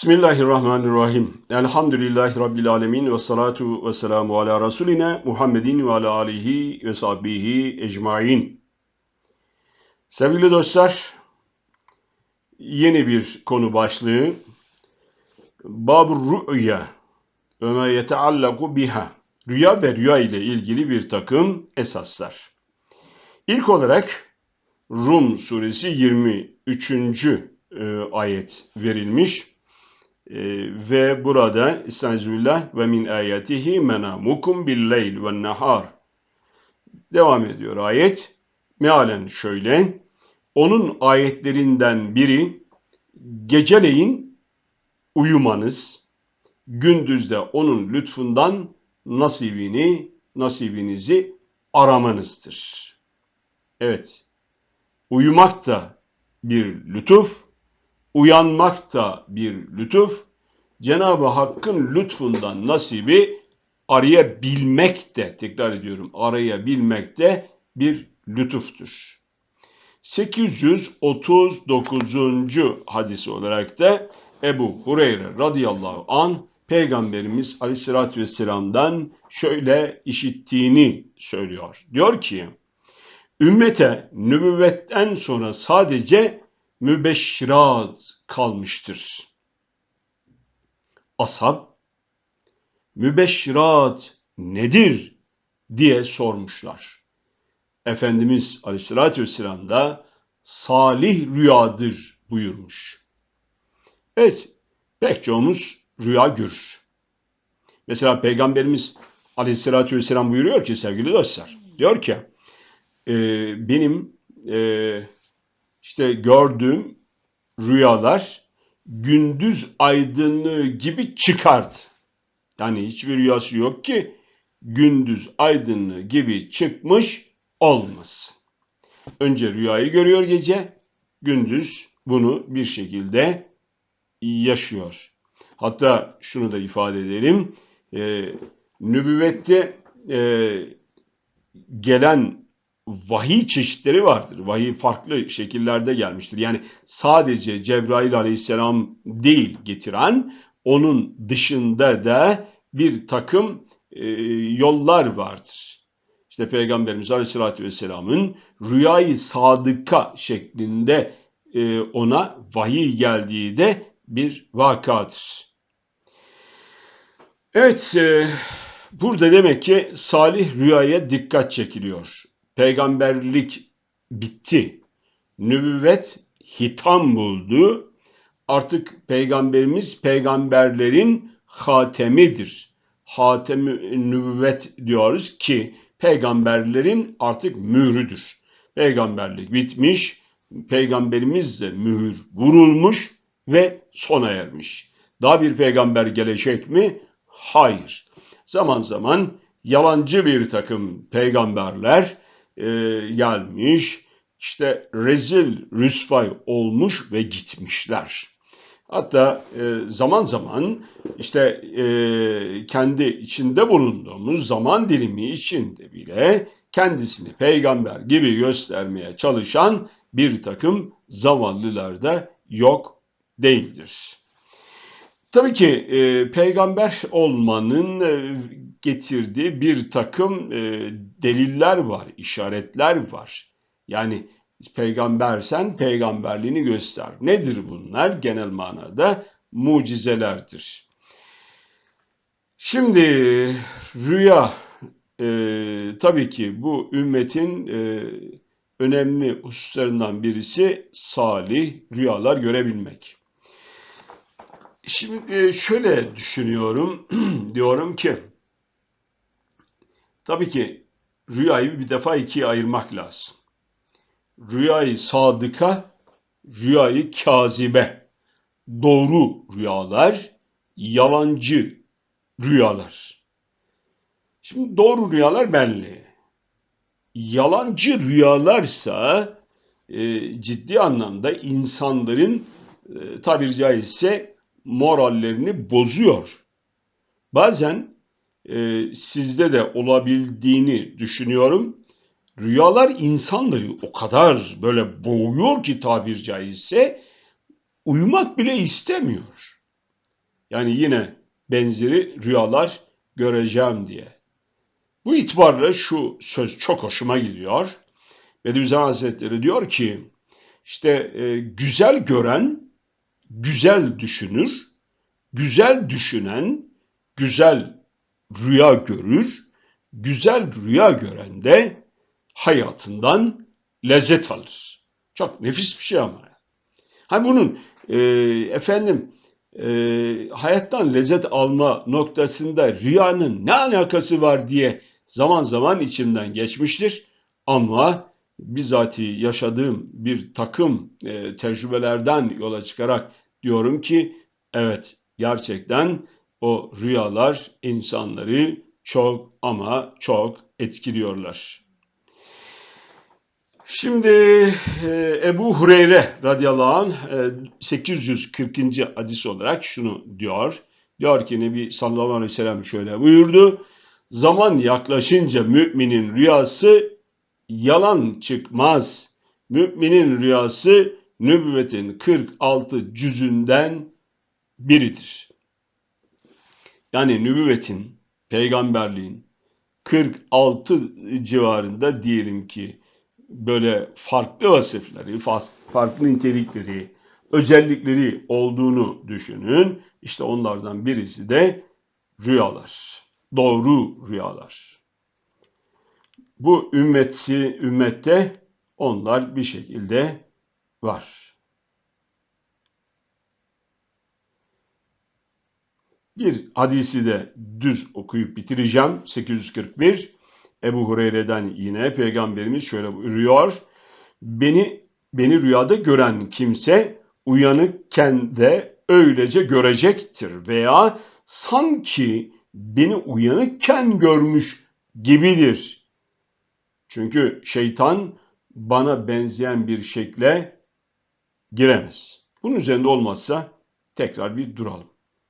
Bismillahirrahmanirrahim. Elhamdülillahi Rabbil alemin ve salatu ve selamu ala Resuline Muhammedin ve ala alihi ve sahbihi ecmain. Sevgili dostlar, yeni bir konu başlığı. Bab-ı rü'ya ve ma yeteallaku biha. Rüya ve rüya ile ilgili bir takım esaslar. İlk olarak Rum suresi 23. e, ayet verilmiş. Ee, ve burada Estağfirullah ve min ayatihi menamukum bil leyl ve nahar. Devam ediyor ayet. Mealen şöyle. Onun ayetlerinden biri geceleyin uyumanız, gündüzde onun lütfundan nasibini, nasibinizi aramanızdır. Evet. Uyumak da bir lütuf, uyanmak da bir lütuf. Cenab-ı Hakk'ın lütfundan nasibi arayabilmek de, tekrar ediyorum, arayabilmek de bir lütuftur. 839. hadisi olarak da Ebu Hureyre radıyallahu an Peygamberimiz aleyhissalatü vesselam'dan şöyle işittiğini söylüyor. Diyor ki, ümmete nübüvvetten sonra sadece mübeşşirat kalmıştır. Ashab, mübeşşirat nedir diye sormuşlar. Efendimiz Aleyhisselatü Vesselam da salih rüyadır buyurmuş. Evet, pek çoğumuz rüya görür. Mesela Peygamberimiz Aleyhisselatü Vesselam buyuruyor ki sevgili dostlar, diyor ki, e, benim e, işte gördüğüm rüyalar gündüz aydınlığı gibi çıkardı. Yani hiçbir rüyası yok ki gündüz aydınlığı gibi çıkmış olmasın. Önce rüyayı görüyor gece, gündüz bunu bir şekilde yaşıyor. Hatta şunu da ifade edelim, e, nübüvvette e, gelen vahiy çeşitleri vardır. Vahiy farklı şekillerde gelmiştir. Yani sadece Cebrail aleyhisselam değil getiren, onun dışında da bir takım e, yollar vardır. İşte Peygamberimiz aleyhissalatü vesselamın rüyayı sadıka şeklinde e, ona vahiy geldiği de bir vakadır. Evet, e, burada demek ki salih rüyaya dikkat çekiliyor peygamberlik bitti. Nübüvvet hitam buldu. Artık peygamberimiz peygamberlerin hatemidir. Hatem-i nübüvvet diyoruz ki peygamberlerin artık mührüdür. Peygamberlik bitmiş, peygamberimiz de mühür vurulmuş ve sona ermiş. Daha bir peygamber gelecek mi? Hayır. Zaman zaman yalancı bir takım peygamberler e, gelmiş, işte rezil rüsvay olmuş ve gitmişler. Hatta e, zaman zaman işte e, kendi içinde bulunduğumuz zaman dilimi içinde bile kendisini peygamber gibi göstermeye çalışan bir takım zavallılar da yok değildir. Tabii ki e, peygamber olmanın e, getirdiği bir takım e, deliller var, işaretler var. Yani peygambersen peygamberliğini göster. Nedir bunlar? Genel manada mucizelerdir. Şimdi rüya e, tabii ki bu ümmetin e, önemli hususlarından birisi salih rüyalar görebilmek. Şimdi e, şöyle düşünüyorum, diyorum ki tabii ki rüyayı bir defa ikiye ayırmak lazım. Rüyayı sadıka, rüyayı kazibe. Doğru rüyalar, yalancı rüyalar. Şimdi doğru rüyalar belli. Yalancı rüyalarsa e, ciddi anlamda insanların e, tabiri caizse morallerini bozuyor. Bazen e, sizde de olabildiğini düşünüyorum. Rüyalar insanları o kadar böyle boğuyor ki tabir caizse uyumak bile istemiyor. Yani yine benzeri rüyalar göreceğim diye. Bu itibarla şu söz çok hoşuma gidiyor. Bediüzzaman Hazretleri diyor ki, işte e, güzel gören güzel düşünür, güzel düşünen güzel rüya görür, güzel rüya gören de hayatından lezzet alır. Çok nefis bir şey ama. Hani bunun e, efendim e, hayattan lezzet alma noktasında rüyanın ne alakası var diye zaman zaman içimden geçmiştir. Ama bizatihi yaşadığım bir takım e, tecrübelerden yola çıkarak diyorum ki evet gerçekten o rüyalar insanları çok ama çok etkiliyorlar. Şimdi e, Ebu Hureyre radıyallahu anh e, 840. hadis olarak şunu diyor. Diyor ki Nebi sallallahu aleyhi ve sellem şöyle buyurdu. Zaman yaklaşınca müminin rüyası yalan çıkmaz. Müminin rüyası nübüvvetin 46 cüzünden biridir. Yani nübüvvetin, peygamberliğin 46 civarında diyelim ki böyle farklı vasıfları, farklı nitelikleri, özellikleri olduğunu düşünün. İşte onlardan birisi de rüyalar. Doğru rüyalar. Bu ümmeti, ümmette onlar bir şekilde var. Bir hadisi de düz okuyup bitireceğim. 841 Ebu Hureyre'den yine peygamberimiz şöyle buyuruyor. Beni beni rüyada gören kimse uyanıkken de öylece görecektir veya sanki beni uyanıkken görmüş gibidir. Çünkü şeytan bana benzeyen bir şekle giremez. Bunun üzerinde olmazsa tekrar bir duralım.